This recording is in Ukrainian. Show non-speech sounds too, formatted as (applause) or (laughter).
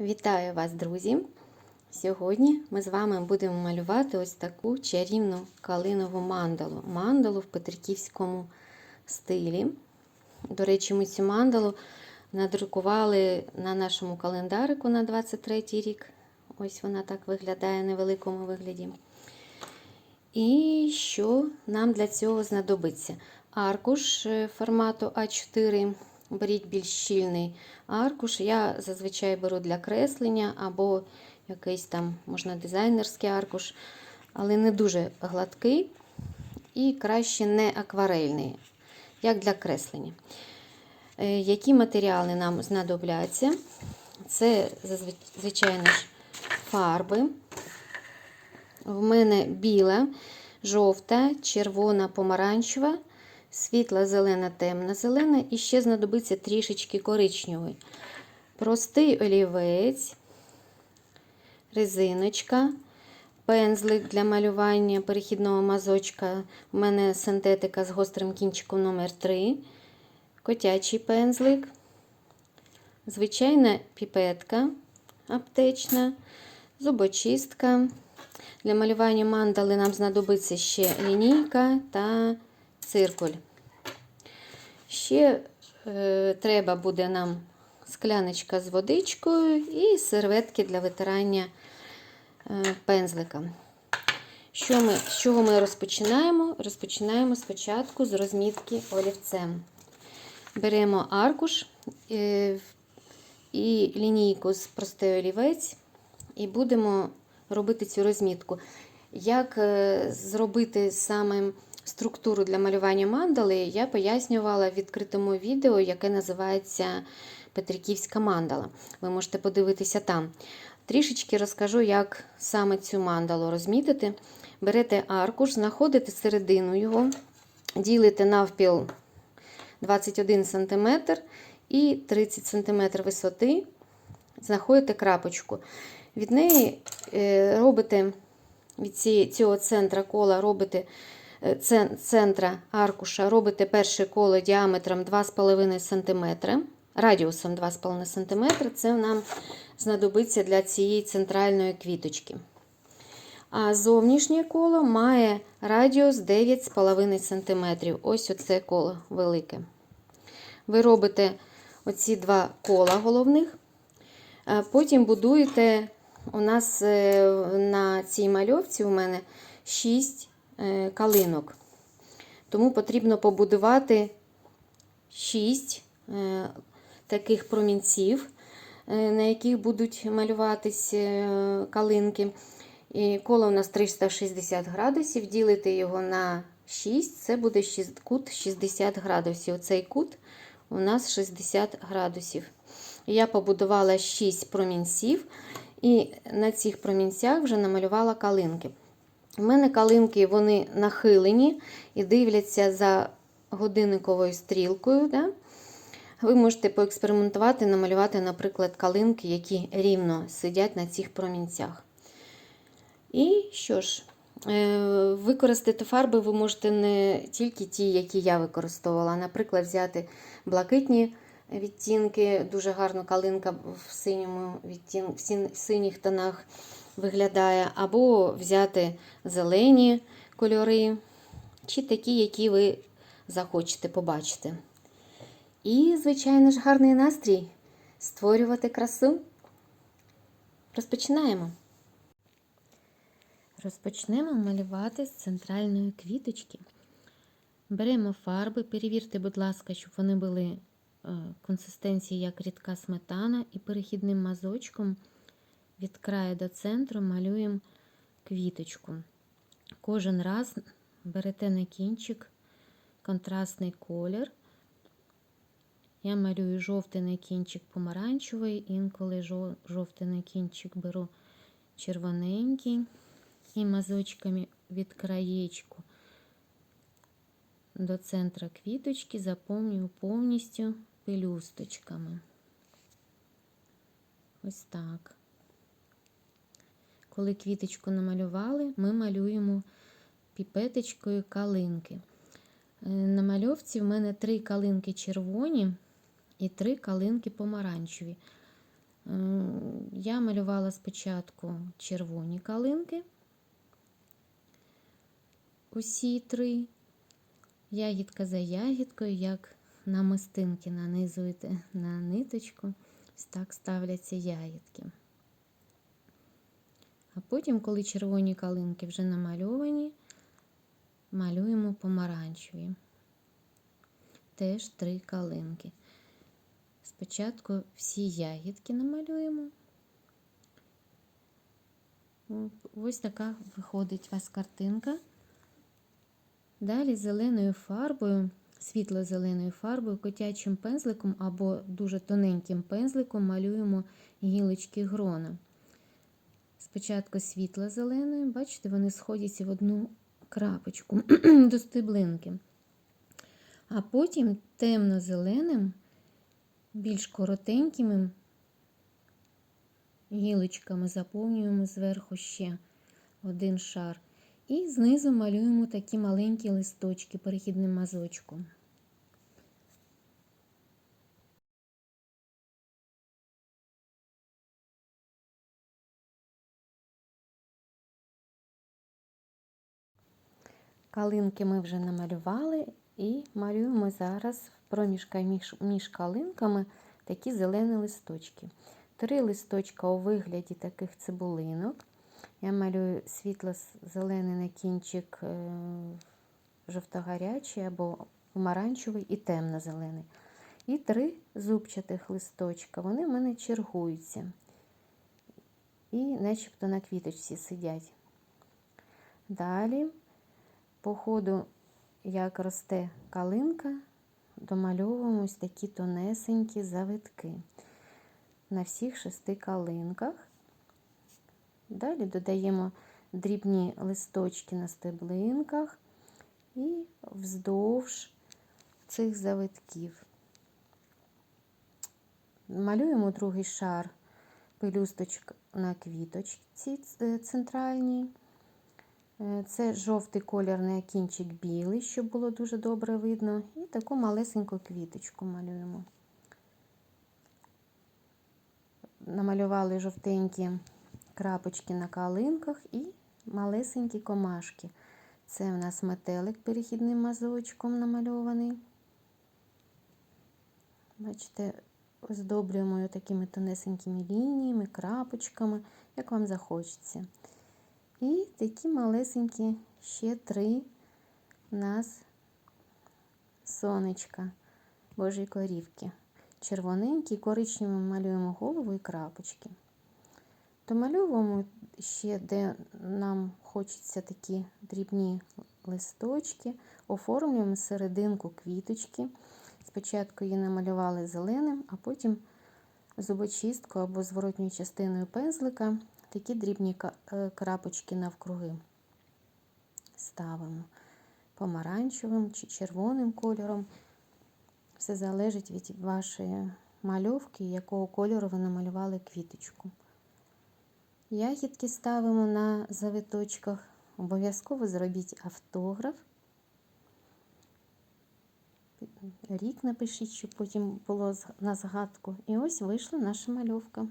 Вітаю вас, друзі! Сьогодні ми з вами будемо малювати ось таку чарівну калинову мандалу. Мандалу в петриківському стилі. До речі, ми цю мандалу надрукували на нашому календарику на 23 рік. Ось вона так виглядає в невеликому вигляді. І що нам для цього знадобиться? Аркуш е, формату А4. Беріть більш щільний аркуш. Я зазвичай беру для креслення або якийсь там, можна дизайнерський аркуш, але не дуже гладкий і краще не акварельний, як для креслення. Е, Які матеріали нам знадобляться? Це, звичайно ж, фарби. В мене біла, жовта, червона, помаранчева, світла зелена, темна зелена і ще знадобиться трішечки коричневої. Простий олівець, резиночка, пензлик для малювання перехідного мазочка. У мене синтетика з гострим кінчиком номер 3 котячий пензлик, звичайна піпетка аптечна, зубочистка. Для малювання мандали нам знадобиться ще лінійка та циркуль. Ще е, треба буде нам скляночка з водичкою і серветки для витирання е, пензлика. Що ми, з чого ми розпочинаємо? Розпочинаємо спочатку з розмітки олівцем. Беремо аркуш е, і лінійку з простий олівець, і будемо робити цю розмітку. Як е, зробити саме структуру для малювання мандали, я пояснювала в відкритому відео, яке називається Петриківська мандала. Ви можете подивитися там. Трішечки розкажу, як саме цю мандалу розмітити. Берете аркуш, знаходите середину його, ділите навпіл 21 см і 30 см висоти, знаходите крапочку. Від неї робите від цього центра кола робите центра аркуша робите перше коло діаметром 2,5 см, радіусом 2,5 см. Це нам знадобиться для цієї центральної квіточки. А зовнішнє коло має радіус 9,5 см. Ось оце коло велике. Ви робите оці два кола головних, потім будуєте. У нас на цій мальовці у мене 6 калинок. Тому потрібно побудувати 6 таких промінців, на яких будуть малюватись калинки. І коло у нас 360 градусів, ділити його на 6, це буде кут 60 градусів. Оцей кут у нас 60 градусів. Я побудувала 6 промінців. І на цих промінцях вже намалювала калинки. У мене калинки вони нахилені і дивляться за годинниковою стрілкою. Да? Ви можете поекспериментувати, намалювати, наприклад, калинки, які рівно сидять на цих промінцях. І що ж, використати фарби ви можете не тільки ті, які я використовувала, наприклад, взяти блакитні відтінки, дуже гарно калинка в синьому відтін... в синіх тонах виглядає, або взяти зелені кольори, чи такі, які ви захочете побачити. І, звичайно ж, гарний настрій створювати красу. Розпочинаємо. Розпочнемо малювати з центральної квіточки. Беремо фарби, перевірте, будь ласка, щоб вони були консистенції як рідка сметана, і перехідним мазочком від краю до центру малюємо квіточку. Кожен раз берете на кінчик контрастний колір. Я малюю жовтий на кінчик помаранчевий, інколи жовтий на кінчик беру червоненький і мазочками від краєчку до центра квіточки заповнюю повністю пелюсточками. Ось так. Коли квіточку намалювали, ми малюємо піпеточкою калинки. На мальовці в мене три калинки червоні і три калинки помаранчеві. Я малювала спочатку червоні калинки. Усі три. Ягідка за ягідкою, як намистинки нанизуєте на ниточку, ось так ставляться ягідки. А потім, коли червоні калинки вже намальовані, малюємо помаранчеві. Теж три калинки. Спочатку всі ягідки намалюємо. Ось така виходить у вас картинка. Далі зеленою фарбою, світло-зеленою фарбою, котячим пензликом або дуже тоненьким пензликом малюємо гілочки грона. Спочатку світло-зеленою, бачите, вони сходяться в одну крапочку (clears throat) до стеблинки. А потім темно-зеленим, більш коротенькими гілочками заповнюємо зверху ще один шар. І знизу малюємо такі маленькі листочки перехідним мазочком. Калинки ми вже намалювали і малюємо зараз в проміжка між, між калинками такі зелені листочки. Три листочка у вигляді таких цибулинок. Я малюю світло-зелений на кінчик е, жовто-гарячий або помаранчевий і темно-зелений. І три зубчатих листочка. Вони в мене чергуються. І начебто на квіточці сидять. Далі, по ходу, як росте калинка, домальовуємо ось такі тонесенькі завитки на всіх шести калинках. Далі додаємо дрібні листочки на стеблинках і вздовж цих завитків. Малюємо другий шар пелюсточок на квіточці центральній. Це жовтий колір на кінчик білий, щоб було дуже добре видно. І таку малесеньку квіточку малюємо. Намалювали жовтенькі крапочки на калинках і малесенькі комашки. Це у нас метелик перехідним мазочком намальований. Бачите, оздоблюємо такими тонесенькими лініями, крапочками, як вам захочеться. І такі малесенькі ще три у нас сонечка Божої корівки. Червоненькі, коричневим малюємо голову і крапочки. Домальовуємо ще, де нам хочеться такі дрібні листочки, оформлюємо серединку квіточки. Спочатку її намалювали зеленим, а потім зубочисткою або зворотньою частиною пензлика такі дрібні крапочки навкруги ставимо помаранчевим чи червоним кольором. Все залежить від вашої мальовки, якого кольору ви намалювали квіточку. Ягідки ставимо на завиточках. Обов'язково зробіть автограф. Рік напишіть, щоб потім було на згадку. І ось вийшла наша мальовка.